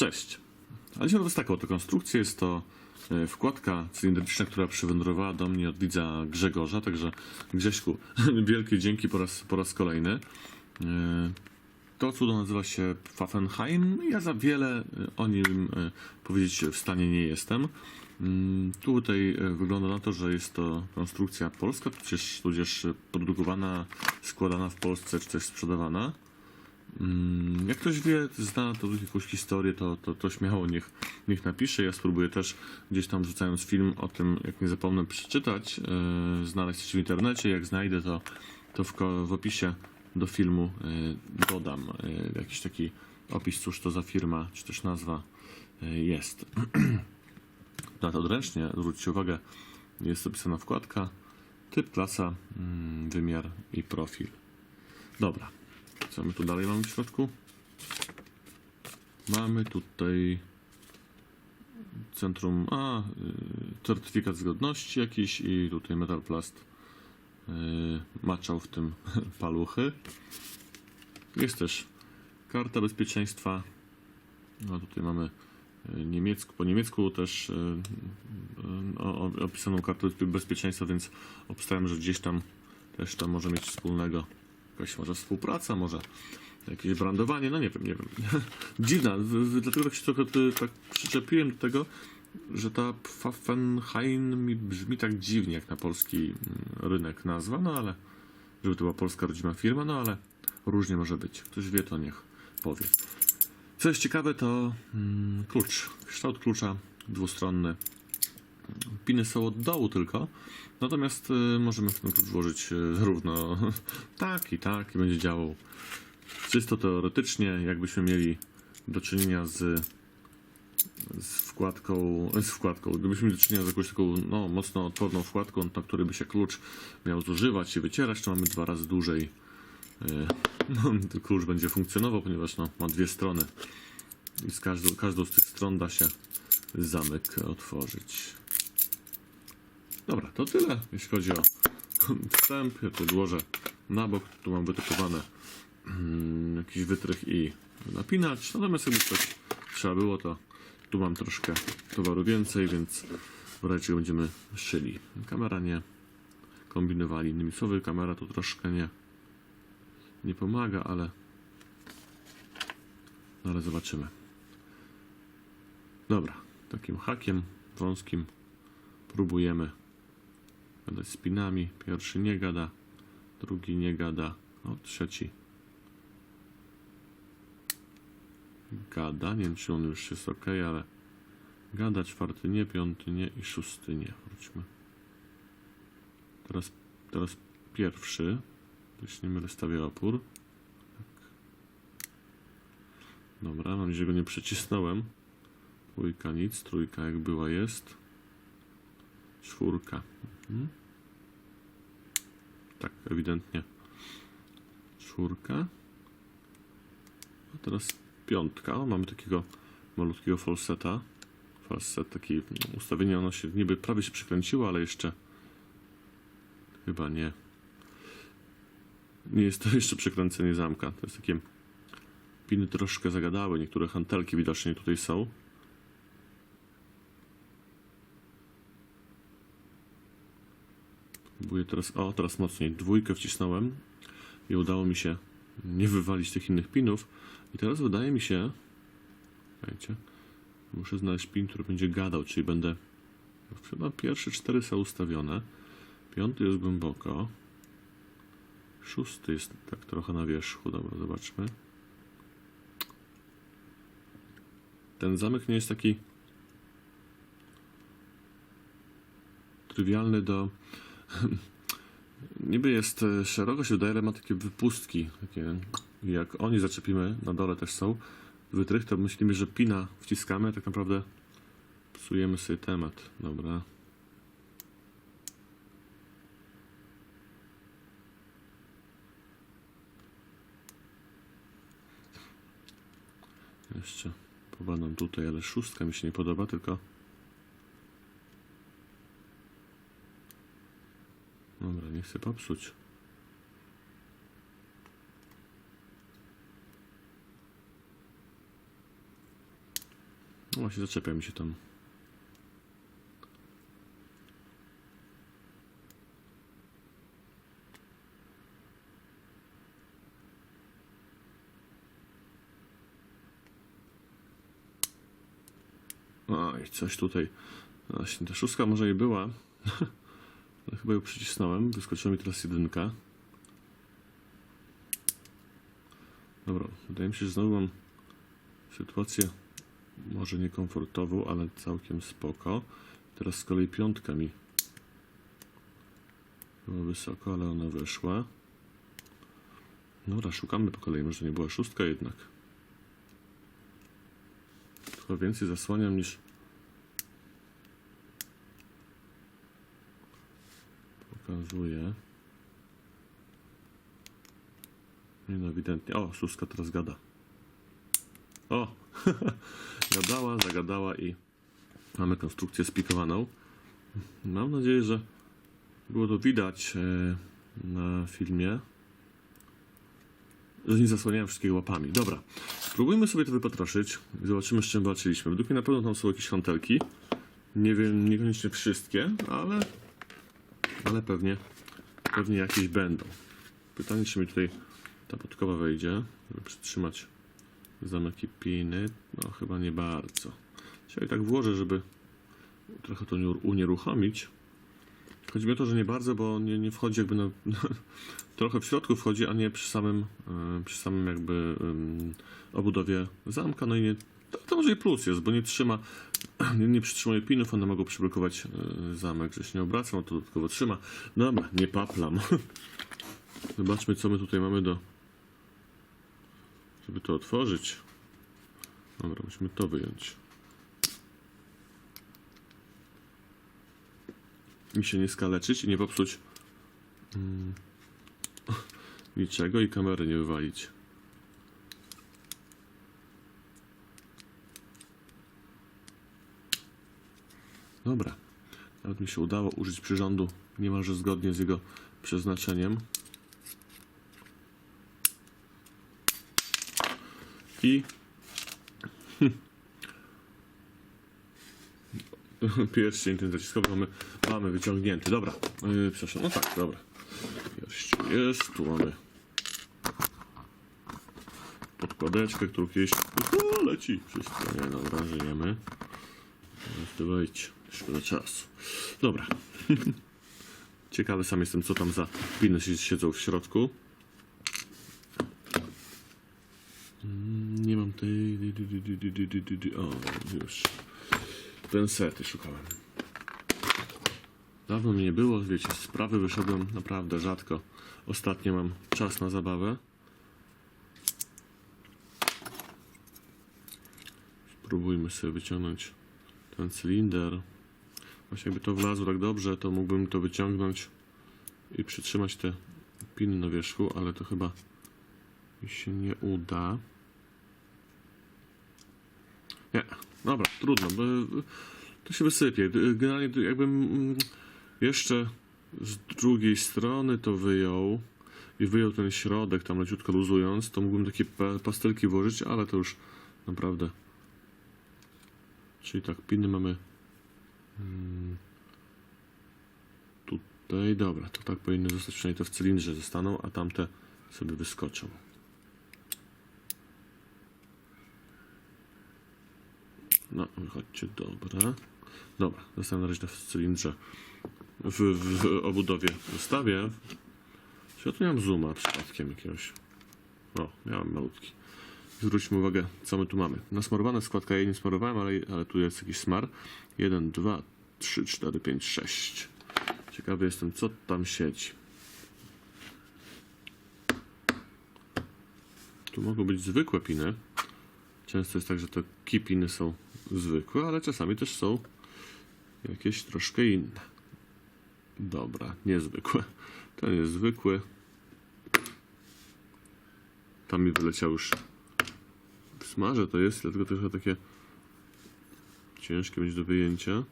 Cześć. Ale dzisiaj mamy taką oto konstrukcję. Jest to e, wkładka cylindryczna, która przywędrowała do mnie od widza Grzegorza. Także Grześku, wielkie dzięki po raz, po raz kolejny. E, To cudo nazywa się Pfaffenheim. Ja za wiele e, o nim powiedzieć w stanie nie jestem. Mm, Tutaj wygląda na to, że jest to konstrukcja polska, tudzież, tudzież produkowana, składana w Polsce, czy też sprzedawana. Mm, Jak ktoś wie, zna to jakąś historię, to, to, to śmiało niech, niech napisze. Ja spróbuję też gdzieś tam wrzucając film o tym, jak nie zapomnę przeczytać, yy, znaleźć coś w internecie. Jak znajdę, to, to w, w opisie do filmu yy, dodam yy, jakiś taki opis, cóż to za firma, czy też nazwa yy, jest. Na to odręcznie, zwróćcie uwagę, jest opisana wkładka, typ, klasa, mm, wymiar i profil. Dobra. Co my tu dalej mamy w środku? Mamy tutaj centrum, a, y, certyfikat zgodności jakiś i tutaj Metalplast y, maczał w tym paluchy. Jest też karta bezpieczeństwa. No tutaj mamy y, niemiecku, po niemiecku też opisaną kartę bezpie- bezpieczeństwa, więc obstawiam, że gdzieś tam też to może mieć wspólnego jakaś może współpraca, może jakieś brandowanie, no nie wiem, nie wiem. Dziwna, dlatego tak się trochę ty, tak przyczepiłem do tego, że ta Pfaffenheim mi brzmi tak dziwnie jak na polski mm, rynek nazwa, no ale żeby to była polska rodzima firma, no ale różnie może być. Ktoś wie, to niech powie. Co jest ciekawe, to mm, klucz. Kształt klucza dwustronny. Piny są od dołu tylko, natomiast y, możemy w ten klucz włożyć y, zarówno tak i tak i będzie działał czysto teoretycznie, jakbyśmy mieli do czynienia z, z wkładką, z wkładką, gdybyśmy mieli do czynienia z jakąś taką no, mocno odporną wkładką, na której by się klucz miał zużywać i wycierać, to mamy dwa razy dłużej y, no, klucz będzie funkcjonował, ponieważ no, ma dwie strony i z każdą, każdą z tych stron da się zamek otworzyć. Dobra, to tyle, jeśli chodzi o wstęp. Ja tu odłożę na bok. Tu mam wytypowane mm, jakiś wytrych i napinacz. Natomiast jakby coś trzeba było, to tu mam troszkę towaru więcej, więc w razie będziemy szyli. Kamera nie kombinowali. Innymi słowy, kamera tu troszkę nie, nie pomaga, ale no ale zobaczymy. Dobra, takim hakiem wąskim próbujemy gadać z pinami. Pierwszy nie gada, drugi nie gada, o trzeci gada. Nie wiem, czy on już jest ok, ale gada. Czwarty nie, piąty nie i szósty nie. Wróćmy. Teraz, teraz pierwszy. Jeśli nie mylę, stawię opór. Tak. Dobra, mam nadzieję, że go nie przycisnąłem. Dwójka nic, trójka jak była jest. Czwórka. Mhm. Tak, ewidentnie. Czwórka. A teraz piątka. O, mamy takiego malutkiego falseta. Falset, taki ustawienie, ono się niby prawie się przykręciło, ale jeszcze chyba nie. Nie jest to jeszcze przekręcenie zamka. To jest takie piny troszkę zagadały. Niektóre hantelki widocznie tutaj są. Teraz, o teraz mocniej, dwójkę wcisnąłem i udało mi się nie wywalić tych innych pinów. I teraz wydaje mi się, słuchajcie, muszę znaleźć pin, który będzie gadał, czyli będę, chyba pierwsze cztery są ustawione, piąty jest głęboko, szósty jest tak trochę na wierzchu, dobra, zobaczmy. Ten zamek nie jest taki trywialny do niby jest e, szeroko się wydaje, ale ma takie wypustki. Takie, jak oni zaczepimy, na dole też są, wytrych, to myślimy, że pina wciskamy, a tak naprawdę psujemy sobie temat. Dobra. Jeszcze pobadam tutaj, ale szóstka mi się nie podoba, tylko Dobra, nie chcę popsuć. No właśnie, zaczepia mi się tam. Oj, coś tutaj. Właśnie, ta szóstka może i była. Ale chyba ją przycisnąłem. Wyskoczyła mi teraz jedynka. Dobra, wydaje mi się, że znowu mam sytuację może niekomfortową, ale całkiem spoko. Teraz z kolei piątka mi była wysoko, ale ona wyszła. Dobra, szukamy po kolei. Może nie była szóstka jednak. Chyba więcej zasłaniam niż pokazuje. Nie no, ewidentnie. O, szóstka teraz gada. O! Gadała, zagadała i mamy konstrukcję spikowaną. Mam nadzieję, że było to widać e, na filmie. Że nie zasłaniałem wszystkiego łapami. Dobra, spróbujmy sobie to wypatroszyć i zobaczymy, z czym walczyliśmy. Według mnie na pewno tam są jakieś hantelki. Nie wiem, niekoniecznie wszystkie, ale, ale pewnie, pewnie jakieś będą. Pytanie, czy mi tutaj ta podkowa wejdzie, żeby przytrzymać zamek i piny. No, chyba nie bardzo. Dzisiaj tak włożę, żeby trochę to nie- unieruchomić. Chodzi mi o to, że nie bardzo, bo nie, nie wchodzi jakby na, trochę w środku wchodzi, a nie przy samym, e, przy samym jakby em, obudowie zamka. No i nie, to, to może i plus jest, bo nie trzyma, nie, nie przytrzymuje pinów, one mogą przyblokować e, zamek, że się nie obraca, no to dodatkowo trzyma. Dobra, nie paplam. Zobaczmy, co my tutaj mamy do, żeby to otworzyć. Dobra, musimy to wyjąć. I się nie skaleczyć i nie popsuć mm, niczego i kamery nie wywalić. Dobra. Nawet mi się udało użyć przyrządu niemalże zgodnie z jego przeznaczeniem. I pierścień ten zaciskowy mamy, mamy wyciągnięty. Dobra, yy, przepraszam, no tak, dobra. Pierścień jest, tu mamy podkładeczkę, którą kiedyś o, leci wszystko, nie dobra, żyjemy. Dawajcie, szkoda czasu. Dobra. Ciekawy sam jestem, co tam za piny siedzą w środku. Mm, nie mam tej... O, już. Ten sety szukałem. Dawno mnie nie było, wiecie, z sprawy wyszedłem naprawdę rzadko. Ostatnio mam czas na zabawę. Spróbujmy sobie wyciągnąć ten cylinder. Właśnie jakby to wlazło tak dobrze, to mógłbym to wyciągnąć i przytrzymać te piny na wierzchu, ale to chyba mi się nie uda. Nie, dobra, trudno, to się wysypie. Generalnie jakbym jeszcze z drugiej strony to wyjął i wyjął ten środek tam leciutko luzując, to mógłbym takie pa- pastelki włożyć, ale to już naprawdę. Czyli tak, piny mamy mm, tutaj, dobra, to tak powinny zostać, przynajmniej to w cylindrze zostaną, a tamte sobie wyskoczą. No, wychodźcie, dobra. Dobra, zostałem na razie w cylindrze w, w, w obudowie zostawię. Czy ja tu nie mam zooma przypadkiem jakiegoś? O, miałem malutki. Zwróćmy uwagę, co my tu mamy. Nasmarowana składka, ja jej nie smarowałem, ale, ale tu jest jakiś smar. 1, 2, 3, 4, 5, 6. Ciekawy jestem, co tam siedzi. Tu mogą być zwykłe piny. Często jest tak, że te kipiny są zwykłe, ale czasami też są jakieś troszkę inne. Dobra, niezwykłe. Ten jest zwykły. Tam mi wyleciał już smarze to jest, dlatego trochę takie ciężkie będzie do wyjęcia.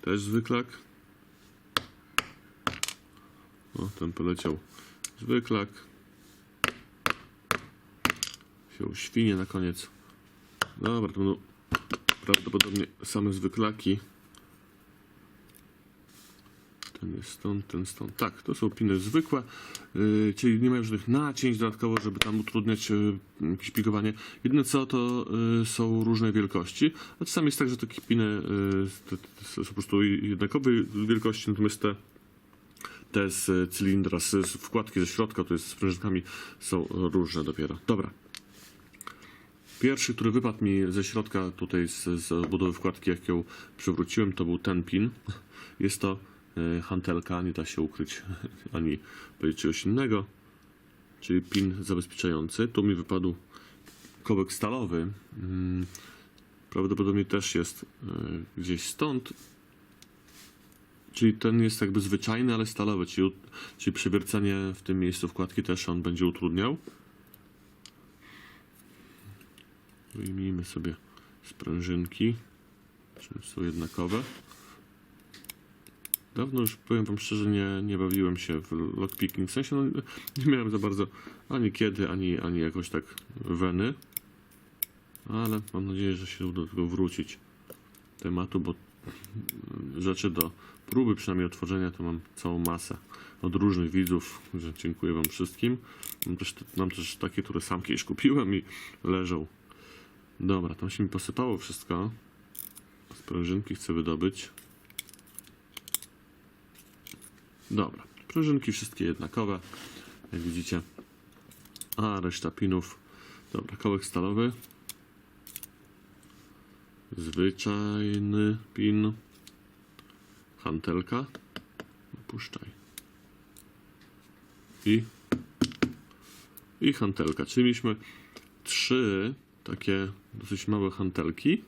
Też zwyklak. O, ten poleciał zwyklak. Wziął świnie na koniec. Dobra, to będą prawdopodobnie same zwyklaki. Ten stąd, ten stąd. Tak, to są piny zwykłe, yy, czyli nie mają żadnych nacięć dodatkowo, żeby tam utrudniać yy, jakieś. Jedyne co, to yy, są różne wielkości. A czasami jest tak, że takie piny yy, te, te są po prostu jednakowej wielkości, natomiast te te z y, cylindra, z, wkładki ze środka, to jest z prężynkami, są różne dopiero. Dobra. Pierwszy, który wypadł mi ze środka tutaj z, z budowy wkładki, jak ją przywróciłem, to był ten pin. Jest to y, hantelka, nie da się ukryć ani powiedzieć czegoś innego, czyli pin zabezpieczający. Tu mi wypadł kołek stalowy. Mm, Prawdopodobnie też jest y, gdzieś stąd. Czyli ten jest jakby zwyczajny, ale stalowy, czyli, czyli przewiercenie w tym miejscu wkładki też on będzie utrudniał. Wyjmijmy sobie sprężynki, czy są jednakowe. Dawno już, powiem wam szczerze, nie, nie bawiłem się w lockpicking, w sensie no, nie miałem za bardzo ani kiedy, ani, ani jakoś tak weny. Ale mam nadzieję, że się uda do tego wrócić tematu, bo rzeczy do próby, przynajmniej otworzenia, to mam całą masę od różnych widzów, że dziękuję Wam wszystkim. Mam też, mam też takie, które sam kiedyś kupiłem i leżą. Dobra, tam się mi posypało wszystko. Sprężynki chcę wydobyć. Dobra, sprężynki wszystkie jednakowe, jak widzicie. A reszta pinów. Dobra, kołek stalowy. Zwyczajny pin. Hantelka. Puszczaj. I. I hantelka. Czyli mieliśmy trzy takie dosyć małe hantelki.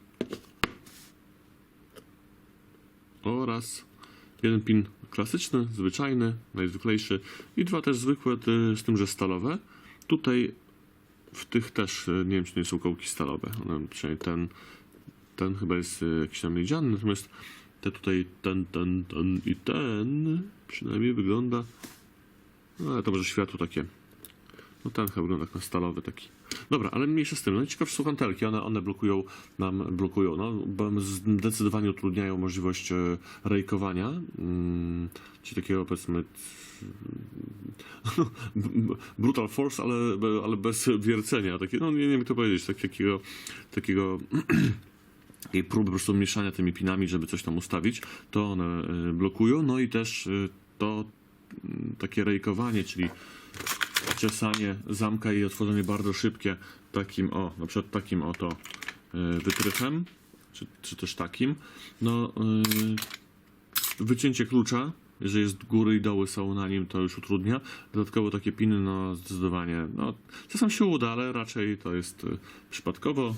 Oraz jeden pin klasyczny, zwyczajny, najzwyklejszy. I dwa też zwykłe, z tym, że stalowe. Tutaj w tych też, e, nie wiem, czy nie są kołki stalowe. Przynajmniej ten, ten chyba jest e, jakiś tam miedziany, natomiast te tutaj, ten, ten, ten i ten przynajmniej wygląda, no ale to może światło takie, no ten chyba wygląda jak na stalowy taki. Dobra, ale mniejsza z tym, no i ciekawe są hantelki, one, one blokują nam, blokują, no, zdecydowanie utrudniają możliwość e, rejkowania, mm, czyli takiego powiedzmy brutal force, ale, ale bez wiercenia, takie, no nie, nie wiem jak to powiedzieć, tak, takiego, takiego takiej próby po prostu mieszania tymi pinami, żeby coś tam ustawić, to one y, blokują. No i też y, to y, takie rejkowanie, czyli ciosanie zamka i otworzenie bardzo szybkie takim o, na przykład takim oto y, wytrychem, czy, czy też takim. No, y, wycięcie klucza, jeżeli jest góry i doły są na nim, to już utrudnia. Dodatkowo takie piny, no zdecydowanie, no czasem się uda, ale raczej to jest y, przypadkowo.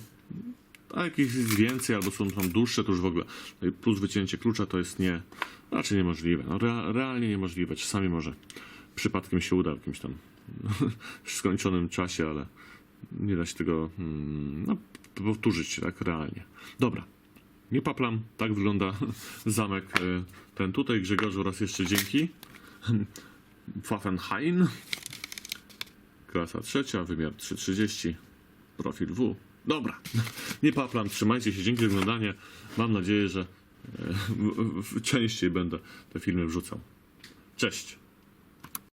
A jest więcej, albo są tam dłuższe, to już w ogóle. Plus wycięcie klucza to jest nie, raczej niemożliwe. No, rea, realnie niemożliwe. Czasami może przypadkiem się uda w jakimś tam skończonym czasie, ale nie da się tego mm, no, powtórzyć tak realnie. Dobra. Nie paplam, tak wygląda zamek y, ten tutaj. Grzegorzu raz jeszcze dzięki. Pfaffenhain. Klasa trzecia, wymiar 330, profil W. Dobra, nie paplam, trzymajcie się, dzięki za oglądanie. Mam nadzieję, że e, w- w- częściej będę te filmy wrzucał. Cześć!